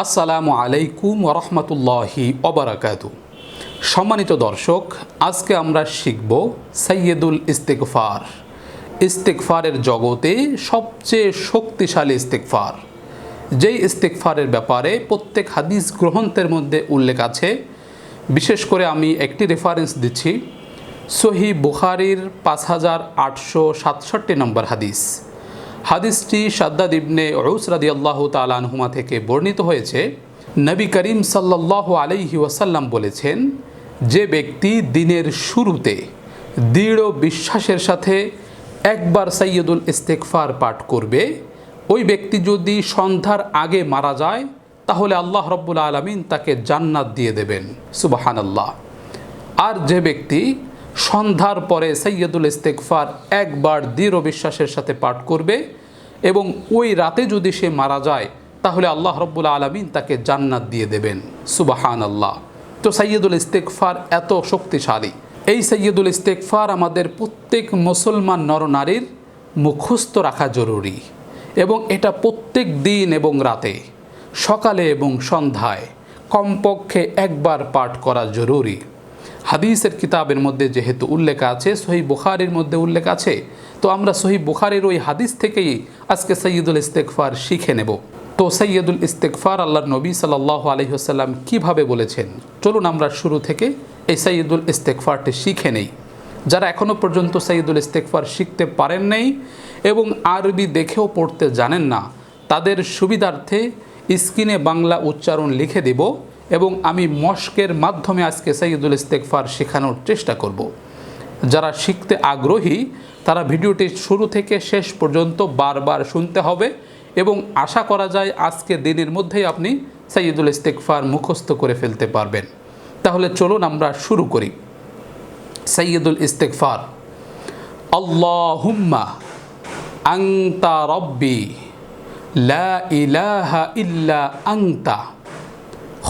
আসসালামু আলাইকুম ওরহমতুল্লাহি অবরাকাতু সম্মানিত দর্শক, আজকে আমরা শিখব সৈয়দুল ইস্তেকফার ইস্তেকফারের জগতে সবচেয়ে শক্তিশালী ইস্তেকফার যেই ইস্তেকফারের ব্যাপারে প্রত্যেক হাদিস গ্রন্থের মধ্যে উল্লেখ আছে, বিশেষ করে আমি একটি রেফারেন্স দিচ্ছি সহি বুখারির পাঁচ হাজার আটশো সাতষট্টি নম্বর হাদিস। হাদিসটি সাদ্দাদ ইবনে রৌস রাদি আল্লাহ তালানহুমা থেকে বর্ণিত হয়েছে। নবী করিম সাল্লাহ আলাইহি ওয়াসাল্লাম বলেছেন, যে ব্যক্তি দিনের শুরুতে দৃঢ় বিশ্বাসের সাথে একবার সৈয়দুল ইস্তেকফার পাঠ করবে, ওই ব্যক্তি যদি সন্ধ্যার আগে মারা যায়, তাহলে আল্লাহ রব্বুল আলমিন তাকে জান্নাত দিয়ে দেবেন। সুবাহান আল্লাহ আর যে ব্যক্তি সন্ধ্যার পরে সৈয়দুল ইস্তেকফার একবার দৃঢ় বিশ্বাসের সাথে পাঠ করবে এবং ওই রাতে যদি সে মারা যায়, তাহলে আল্লাহ রব্বুল আলমিন তাকে জান্নাত দিয়ে দেবেন। সুবাহান আল্লাহ তো সৈয়দুল ইস্তেকফার এত শক্তিশালী। এই সৈয়দুল ইস্তেকফার আমাদের প্রত্যেক মুসলমান নরনারীর মুখস্থ রাখা জরুরি এবং এটা প্রত্যেক দিন এবং রাতে, সকালে এবং সন্ধ্যায়, কমপক্ষে একবার পাঠ করা জরুরি। হাদিসের কিতাবের মধ্যে যেহেতু উল্লেখ আছে সহি বুখারির মধ্যে উল্লেখ আছে, তো আমরা সহি বুখারির ওই হাদিস থেকেই আজকে সৈয়দুল ইস্তেকফার শিখে নেব। তো সৈয়দুল ইস্তেকফার আল্লাহ নবী সাল্লাহ আলহিহাল্লাম কীভাবে বলেছেন? চলুন আমরা শুরু থেকে এই সৈয়দুল ইস্তেকফারটি শিখে নেই। যারা এখনও পর্যন্ত সৈয়দুল ইস্তেকফার শিখতে পারেন নাই এবং আরবি দেখেও পড়তে জানেন না, তাদের সুবিধার্থে স্ক্রিনে বাংলা উচ্চারণ লিখে দেব। এবং আমি মস্কের মাধ্যমে আজকে সৈয়দুল ইস্তেকফার শেখানোর চেষ্টা করব। যারা শিখতে আগ্রহী, তারা ভিডিওটি শুরু থেকে শেষ পর্যন্ত বারবার শুনতে হবে এবং আশা করা যায় আজকে দিনের মধ্যেই আপনি সৈয়দুল ইস্তেকফার মুখস্থ করে ফেলতে পারবেন তাহলে চলুন আমরা শুরু করি সৈয়দুল ইস্তেকফার আল্লাহুম্মা আংতা রব্বি লা ইলাহা ইল্লা আংতা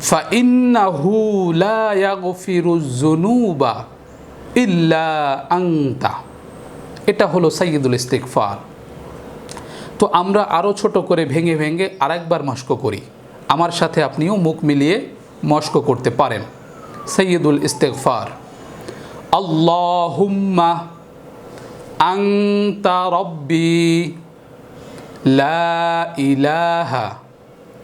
فإنه لا يغفر الذنوب إلا أنت এটা হলো সাইয়দুল ইস্তেকফার তো আমরা আরও ছোট করে ভেঙে ভেঙে আরেকবার মস্ক করি আমার সাথে আপনিও মুখ মিলিয়ে মস্ক করতে পারেন সৈয়দুল ইস্তেকফার আল্লাহুম্মা আংতা রব্বি লা ইলাহা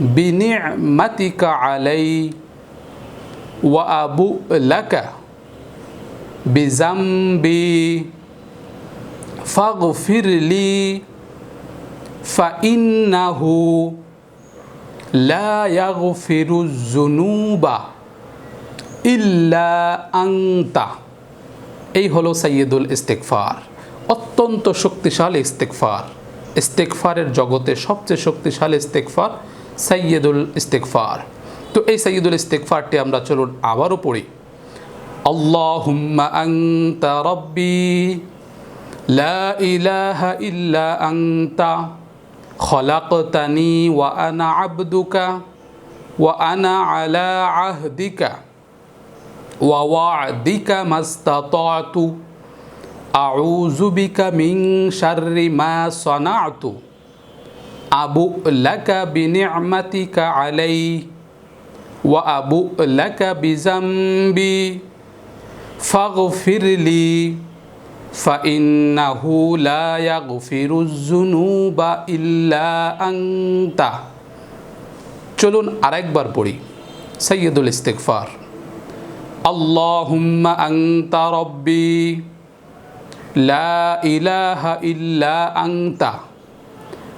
بنعمتك علي وأبوء لك بذنبي فاغفر لي فإنه لا يغفر الذنوب إلا أنت এই হলো সৈয়দুল ইস্তেকফার অত্যন্ত শক্তিশালী ইস্তেকফার ইস্তেকফারের জগতে সবচেয়ে শক্তিশালী ইস্তেকফার সৈয়দুল ইস্তেকফার তো এই সৈয়দুল ইস্তেকফারটি আমরা চলুন আবারও পড়ি। আল্লাহুম্মা আংতা রব্বি, লা ইলাহা ইল্লা আংতা খলাকতানি ওয়া আনা আবদুকা ওয়া আনা আলা আহদিকা ওয়া ওয়াদিকা মাস্তাতাতু, আউযু বিকা মিন শাররি মা সানাতু। আবু লাকা বিনি'মাতিকা আলাই ওয়া আবু লাকা বিজাম্বি ফাগফির লি فإنه لا يغفر الذنوب إلا أنت চলুন আরেকবার পড়ি সৈয়দুল ইস্তেকফার আল্লাহুম্মা আংতা রব্বি লা ইলাহা ইল্লা আংতা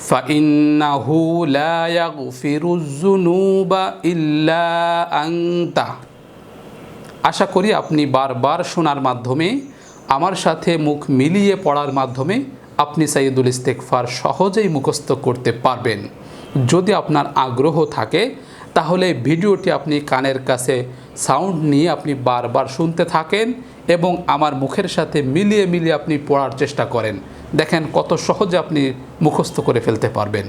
فإنه لا يغفر الذنوب إلا أنت আশা করি আপনি বারবার শোনার মাধ্যমে আমার সাথে মুখ মিলিয়ে পড়ার মাধ্যমে আপনি সাইদুল ইস্তেকফার সহজেই মুখস্থ করতে পারবেন যদি আপনার আগ্রহ থাকে তাহলে ভিডিওটি আপনি কানের কাছে সাউন্ড নিয়ে আপনি বারবার শুনতে থাকেন এবং আমার মুখের সাথে মিলিয়ে মিলিয়ে আপনি পড়ার চেষ্টা করেন দেখেন কত সহজে আপনি মুখস্থ করে ফেলতে পারবেন।